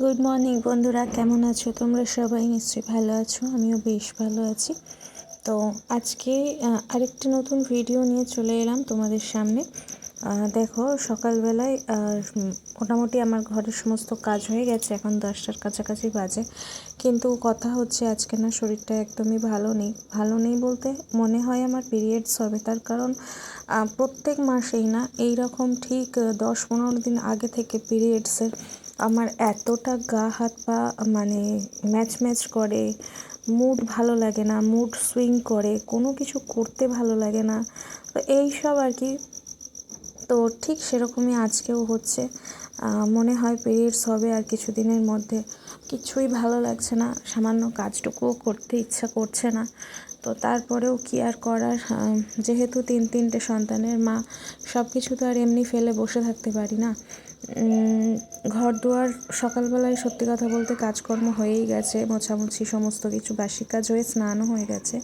Good morning বন্ধুরা। কেমন আছো? তোমরা সবাই নিশ্চয়ই ভালো আছো। আমিও বেশ ভালো আছি। তো আজকে আরেকটি নতুন ভিডিও নিয়ে চলে এলাম তোমাদের সামনে। দেখো, সকালবেলায় মোটামুটি আমার ঘরের সমস্ত কাজ হয়ে গেছে। এখন দশটার কাছাকাছি বাজে। কিন্তু কথা হচ্ছে, আজকে না শরীরটা একদমই ভালো নেই। ভালো নেই বলতে মনে হয় আমার পিরিয়ডস হবে। তার কারণ প্রত্যেক মাসেই না এই রকম ঠিক দশ পনেরো দিন আগে থেকে পিরিয়ডসের আমার এতটা গা হাত পা মানে ম্যাচ ম্যাচ করে মুড ভালো লাগে না মুড সুইং করে, কোনো কিছু করতে ভালো লাগে না। তো এই সব আর কি। তো ঠিক সেরকমই আজকেও হচ্ছে। মনে হয় পিরিয়ডস হবে আর কিছুদিনের মধ্যে কিছুই ভালো লাগছে না, সামান্য কাজটুকুও করতে ইচ্ছা করছে না। তো তারপরেও কি আর করার? যেহেতু তিন তিনটে সন্তানের মা সব কিছু তো আর এমনি ফেলে বসে থাকতে পারি না। ঘর দুয়ার সকালবেলায় সত্যি কথা বলতে কাজকর্ম হয়েই গেছে, মোছামুছি সমস্ত কিছু, বাসি কাজ হয়ে স্নানও হয়ে গেছে।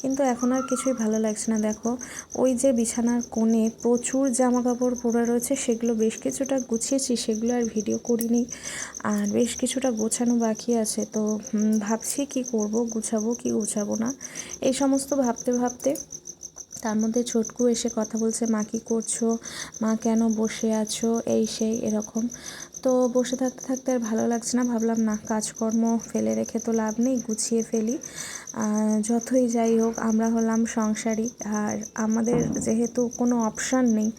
কিন্তু এখন আর কিছুই ভালো লাগছে না। দেখো, ওই যে বিছানার কোণে প্রচুর জামা কাপড় পরে রয়েছে, সেগুলো বেশ কিছুটা গুছিয়েছি, সেগুলো আর ভিডিও করিনি। আর বেশ কিছুটা গোছানো বাকি আছে। তো ভাবছি কি করব, গুছাবো কি গুছাবো না? এই সমস্ত ভাবতে ভাবতে তার মধ্যে ছোটকু এসে কথা বলছে, মা কী করছ? মা কেন বসে আছো? এই সেই এরকম। তো বসে থাকতে থাকতে আর ভালো লাগছে না। ভাবলাম, না, কাজকর্ম ফেলে রেখে তো লাভ নেই, গুছিয়ে ফেলি। যতই যাই হোক, আমরা হলাম সংসারী। আর আমাদের যেহেতু কোনো অপশান নেই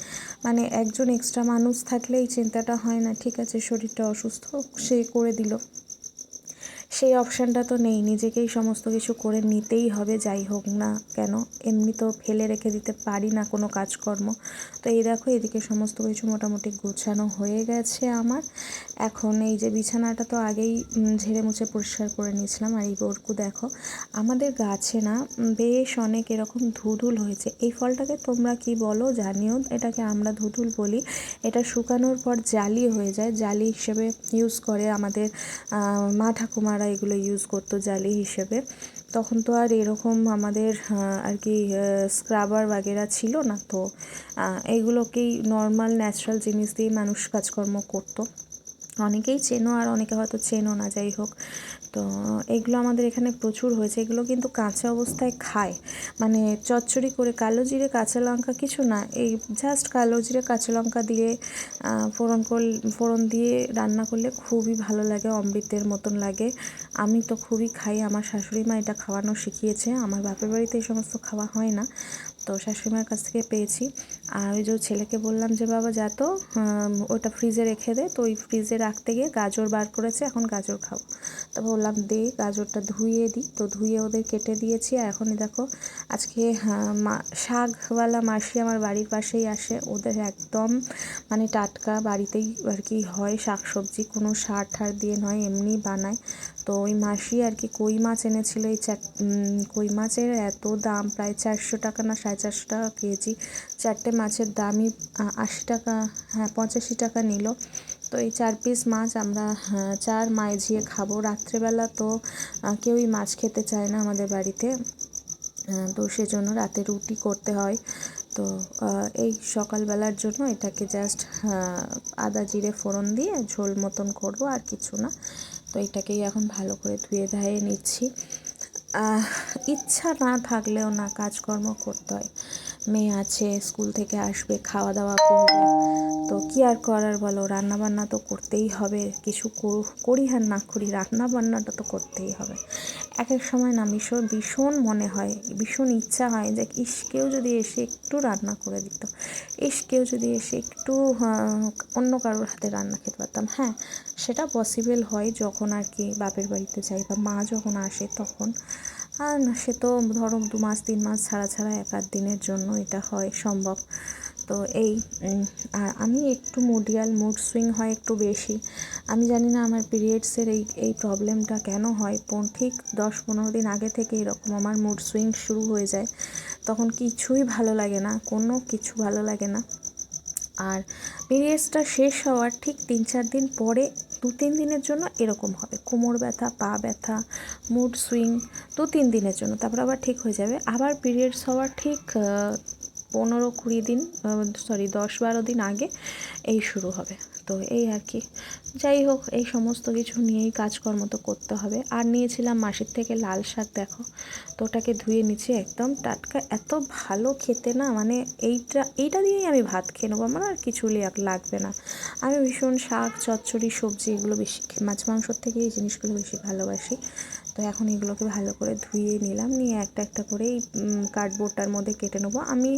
মানে একজন এক্সট্রা মানুষ থাকলেই চিন্তাটা হয় না, ঠিক আছে, শরীরটা অসুস্থ সে করে দিল। সেই অপশানটা তো নেই। নিজেকেই সমস্ত কিছু করে নিতেই হবে, যাই হোক না কেন? এমনি তো ফেলে রেখে দিতে পারি না কোনো কাজকর্ম। তো এই দেখো, এদিকে সমস্ত কিছু মোটামুটি গোছানো হয়ে গেছে আমার। এখন এই যে বিছানাটা তো আগেই ঝেড়ে মুছে পরিষ্কার করে নিয়েছিলাম। আর এই বরকু দেখো, আমাদের গাছে না বেশ অনেক এরকম ধুধুল হয়েছে। এই ফলটাকে তোমরা কি বলো জানিও। এটাকে আমরা ধুধুল বলি। এটা শুকানোর পর জালি হয়ে যায়। জালি হিসেবে ইউজ করে আমাদের মা ঠাকুমারা এগুলো ইউজ করতো জালি হিসেবে। তখন তো আর এরকম আমাদের আর কি স্ক্রাবার বাগেরা ছিল না তো। এগুলোকেই নর্মাল ন্যাচারাল জিনিস দিয়ে মানুষ কাজকর্ম করতো। অনেকেই চেনো আর অনেকে হয়তো চেনো না, যাই হোক। তো এগুলো আমাদের এখানে প্রচুর হয়েছে। এগুলো কিন্তু কাঁচা অবস্থায় খায়। মানে চচ্চড়ি করে কালো জিরে, কাঁচা লঙ্কা কিছু না, এই জাস্ট কালো জিরে, কাঁচা লঙ্কা দিয়ে ফোড়ন করল ফোড়ন দিয়ে রান্না করলে খুবই ভালো লাগে, অমৃতের মতন লাগে। আমি তো খুবই খাই, আমার শাশুড়ি মা এটা খাওয়ানো শিখিয়েছে। আমার বাপের বাড়িতে এই সমস্ত খাওয়া হয় না। তো শাশুড়িমার কাছ থেকে পেয়েছি। আর ওই যে ছেলেকে বললাম যে, বাবা, যা তো ওটা ফ্রিজে রেখে দে। তো ওই ফ্রিজে রাখতে গিয়ে গাজর বার করেছে, এখন গাজর খাব। তো বললাম দে গাজরটা ধুয়ে দিই তো ধুয়ে ওদের কেটে দিয়েছি। আর এখনই দেখো আজকে হ্যাঁ, শাকওয়ালা মাসি আমার বাড়ির পাশেই আসে। ওদের একদম মানে টাটকা বাড়িতেই আর কি হয় শাক সবজি কোনো সার ঠার দিয়ে নয় এমনি বানায়। তো ওই মাসি আর কি কই মাছ এনেছিল এই চার কই মাছের এত দাম প্রায় চারশো টাকা না সাড়ে চারশো টাকা কেজি। চারটে মাছের দামই আশি টাকা হ্যাঁ পঁচাশি টাকা নিল। তো এই চার পিস মাছ আমরা হ্যাঁ, চার মাইঝিয়ে খাব। রাত্রেবেলা তো কেউই মাছ খেতে চায় না আমাদের বাড়িতে। তো সেজন্য রাতে রুটি করতে হয়। তো এই সকালবেলার জন্য এটাকে জাস্ট আদা জিরে ফোড়ন দিয়ে ঝোল মতন করব আর কিছু না। তো এটাকেই এখন ভালো করে ধুয়ে ধায়ে নিচ্ছি। ইচ্ছা না থাকলেও না কাজকর্ম করতে হয়। মেয়ে আছে, স্কুল থেকে আসবে খাওয়া দাওয়া করবে। তো কি আর করার বলো? রান্না বান্না তো করতেই হবে। কিছু করি আর না করি রান্না বান্নাটা তো করতেই হবে। এক এক সময় না ভীষণ ভীষণ মনে হয়, ভীষণ ইচ্ছা হয় যে ইস, কেউ যদি এসে একটু রান্না করে দিত, ইস, কেউ যদি এসে একটু অন্য কারোর হাতে রান্না খেতে পারতাম। হ্যাঁ সেটা পসিবল হয় যখন আর কি বাপের বাড়িতে যাই বা মা যখন আসে তখন। আর সে তো ধরো দু মাস, তিন মাস ছাড়া ছাড়া এক আধ দিনের জন্য এটা হয়, সম্ভব। তো এই আর আমি একটু মুডিয়াল মুড সুইং হয় একটু বেশি। আমি জানি না আমার পিরিয়ডসের এই এই প্রবলেমটা কেন হয়। ঠিক দশ পনেরো দিন আগে থেকে এরকম আমার মুড সুইং শুরু হয়ে যায়। তখন কিছুই ভালো লাগে না, কোনো কিছু ভালো লাগে না। আর পিরিয়ডসটা শেষ হওয়ার ঠিক তিন চার দিন পরে দু তিন দিনের জন্য এরকম হবে। কোমর ব্যথা, পা ব্যথা মুড সুইং দু তিন দিনের জন্য, তারপর আবার ঠিক হয়ে যাবে। আবার পিরিয়ডস হওয়ার ঠিক পনেরো কুড়ি দিন সরি দশ বারো দিন আগে এই শুরু হবে। তো এই আর কি। যাই হোক, এই সমস্ত কিছু নিয়েই কাজকর্ম তো করতে হবে। আর নিয়েছিলাম মাসির থেকে লাল শাক, দেখো। তো ওটাকে ধুয়ে নিচ্ছি একদম। টাটকা এত ভালো খেতে না মানে এইটা এইটা দিয়েই আমি ভাত খেয়ে নেব। আমার আর কিছু লাগবে না। আমি ভীষণ শাক, চচ্চড়ি, সবজি, এগুলো বেশি মাছ মাংসর থেকে এই জিনিসগুলো বেশি ভালোবাসি। তো এখন এগুলোকে ভালো করে ধুয়ে নিলাম। নিয়ে একটা একটা করে এই কার্ডবোর্ডটার মধ্যে কেটে নেব। আমি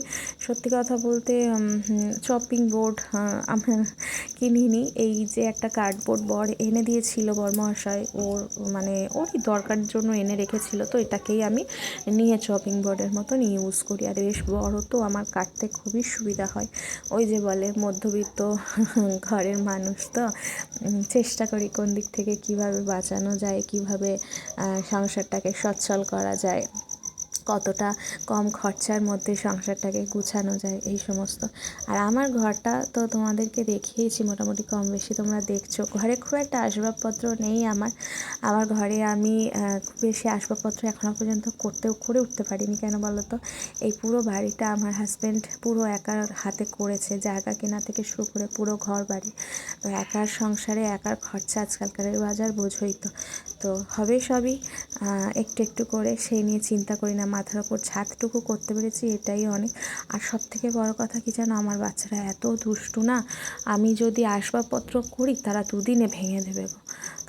সত্যি কথা বলতে চপিং বোর্ড আমার কিনিনি। এই যে একটা কার্ডবোর্ড বর এনে দিয়েছিল বরমহাশয়, ওর মানে ওরই দরকার জন্য এনে রেখেছিল, তো এটাকেই আমি নিয়ে চপিং বোর্ডের মতন ইউজ করি। আর বেশ বড় তো, আমার কাটতে খুবই সুবিধা হয়। ওই যে বলে, মধ্যবিত্ত ঘরের মানুষ তো চেষ্টা করি কোন দিক থেকে কীভাবে বাঁচানো যায়, কীভাবে সংসারটাকে সচ্ছল করা যায়, কতটা কম খরচার মধ্যে সংসারটাকে গুছানো যায়, এই সমস্ত। আর আমার ঘরটা তো তোমাদেরকে দেখিয়েছি, মোটামুটি কম বেশি তোমরা দেখছ। ঘরে খুব একটা আসবাবপত্র নেই আমার। আমার ঘরে আমি খুব বেশি আসবাবপত্র এখনও পর্যন্ত করতেও, করে উঠতে পারিনি, কেন বলো তো এই পুরো বাড়িটা আমার হাজব্যান্ড পুরো একার হাতে করেছে, জায়গা কেনা থেকে শুরু করে পুরো ঘর বাড়ি তো একার সংসারে, একার খরচা আজকালকার বাজার বোঝোই তো। তো হবে সবই। একটু একটু করে সেই নিয়ে চিন্তা করি না, মাথার ওপর ছাদটুকু করতে পেরেছি, এটাই অনেক। আর সব থেকে বড় কথা কি জানো, আমার বাচ্চারা এত দুষ্টু না, আমি যদি আসবাবপত্র করি তারা দুদিনে ভেঙে দেবে গো।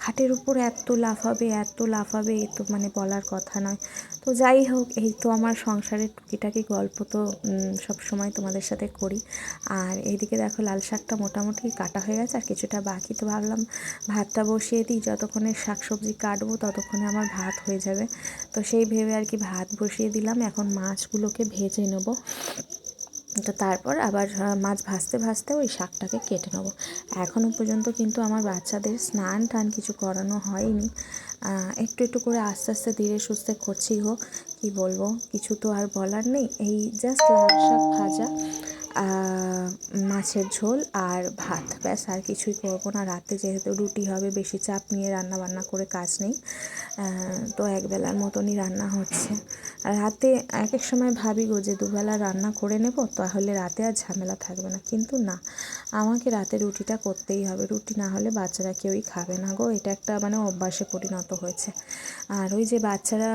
খাটের উপর এত লাফাবে এত লাফাবে এ তো মানে বলার কথা নয়। তো যাই হোক, এই তো আমার সংসারের টুকিটাকি গল্প তো সব সময় তোমাদের সাথে করি। আর এইদিকে দেখো, লাল শাকটা মোটামুটি কাটা হয়ে গেছে, আর কিছুটা বাকি। তো ভাবলাম ভাতটা বসিয়ে দিই, যতক্ষণে শাক সবজি কাটবো ততক্ষণে আমার ভাত হয়ে যাবে। তো সেই ভেবে আর কি ভাত বসিয়ে দিলাম। এখন মাছগুলোকে ভেজে নেব। তো তারপর আবার মাছ ভাজতে ভাজতে ওই শাকটাকে কেটে নেব। এখনও পর্যন্ত কিন্তু আমার বাচ্চাদের স্নান টান কিছু করানো হয়নি। একটু একটু করে আস্তে আস্তে ধীরে সুস্থে করছি হোক কী বলব, কিছু তো আর বলার নেই। এই জাস্ট লাল শাক ভাজা। মাছের ঝোল আর ভাত। ব্যাস, আর কিছুই করব না। রাতে যেহেতু রুটি হবে, বেশি চাপ নিয়ে রান্না বান্না করে কাজ নেই। তো একবেলার মতনই রান্না হচ্ছে। রাতে এক এক সময় ভাবি গো যে দুবেলা রান্না করে নেব, তাহলে রাতে আর ঝামেলা থাকবে না। কিন্তু না, আমাকে রাতে রুটিটা করতেই হবে। রুটি না হলে বাচ্চারা কেউই খাবে না গো। এটা একটা মানে অভ্যাসে পরিণত হয়েছে। আর ওই যে বাচ্চারা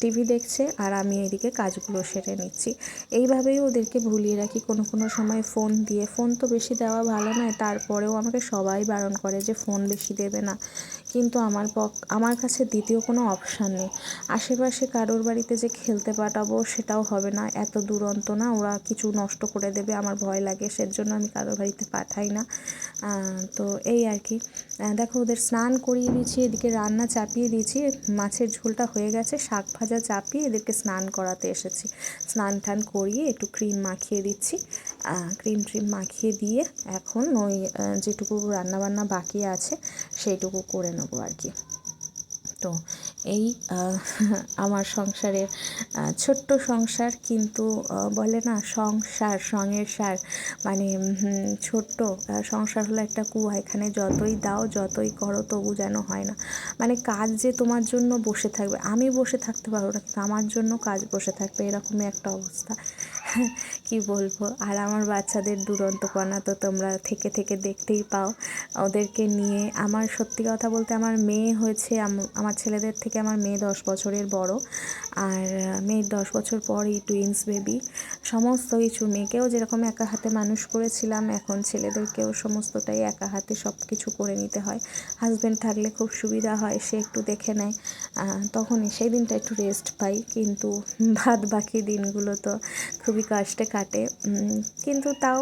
টিভি দেখছে, আর আমি এদিকে কাজগুলো সেরে নিচ্ছি। এইভাবেই ওদেরকে ভুলিয়ে রাখি, কোনো কোনো সময় ফোন দিয়ে ফোন তো বেশি দেওয়া ভালো নয়, তারপরেও আমাকে সবাই বারণ করে যে ফোন বেশি দেবে না। কিন্তু আমার পক, আমার কাছে দ্বিতীয় কোনো অপশান নেই। আশেপাশে কারোর বাড়িতে যে খেলতে পাঠাবো সেটাও হবে না। এত দুরন্ত না, ওরা কিছু নষ্ট করে দেবে, আমার ভয় লাগে, সেজন্য আমি কারোর বাড়িতে পাঠাই না। তো এই আর কি। দেখো, ওদের স্নান করিয়ে দিয়েছি, এদিকে রান্না চাপিয়ে দিয়েছি, মাছের ঝোলটা হয়ে গেছে, শাক ভাজা চাপিয়ে এদেরকে স্নান করাতে এসেছি। স্নান টান করিয়ে একটু ক্রিম মাখিয়ে দিচ্ছি। ক্রিম ট্রিম মাখিয়ে দিয়ে এখন ওই যেটুকু রান্নাবান্না বাকি আছে সেইটুকু করে নেব আর কি। তো এই আমার সংসারের ছোট্ট সংসার কিন্তু বলে না সংসার সঙের সার মানে ছোট্ট সংসার হলো একটা কুয়া, এখানে যতই দাও, যতই করো, তবু যেন হয় না। মানে কাজ যে তোমার জন্য বসে থাকবে, আমি বসে থাকতে পারব না, কিন্তু আমার জন্য কাজ বসে থাকবে, এরকমই একটা অবস্থা। কি বলব? আর আমার বাচ্চাদের দুরন্তপনা তো তোমরা থেকে থেকে দেখতেই পাও। ওদেরকে নিয়ে আমার সত্যি কথা বলতে আমার মেয়ে হয়েছে, আম- আমার ছেলেদের থেকে আমার মেয়ে দশ বছরের বড়। আর মেয়ের দশ বছর পর এই টুইন্স বেবি সমস্ত কিছু মেয়েকেও যেরকম একা হাতে মানুষ করেছিলাম, এখন ছেলেদেরকেও সমস্তটাই একা হাতে সব কিছু করে নিতে হয়। হাজব্যান্ড থাকলে খুব সুবিধা হয়, সে একটু দেখে নেয়। তখন সেই দিনটা একটু রেস্ট পাই। কিন্তু বাদ বাকি দিনগুলো তো খুবই কষ্টে কাটে কিন্তু তাও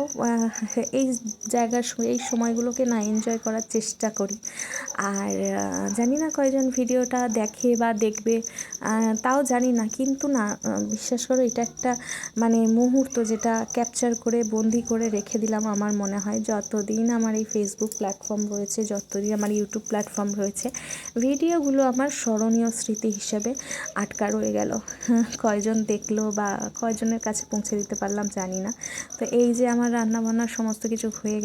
এই জায়গার এই সময়গুলোকে না এনজয় করার চেষ্টা করি। আর জানি না কয়জন ভিডিওটা দেখে বা দেখবে তাও জানি না, কিন্তু না বিশ্বাস করো এটা একটা মানে মুহূর্ত যেটা ক্যাপচার করে, বন্দি করে রেখে দিলাম আমার মনে হয়। যতদিন আমার এই ফেসবুক প্ল্যাটফর্ম রয়েছে, যতদিন আমার ইউটিউব প্ল্যাটফর্ম রয়েছে, ভিডিওগুলো আমার স্মরণীয় স্মৃতি হিসেবে আটকা রয়ে গেল। কয়জন দেখল বা কয়জনের কাছে পৌঁছে দিতে পারলাম জানি না। তো এই যে আমার রান্না বান্নার সমস্ত কিছু হয়ে গেছে।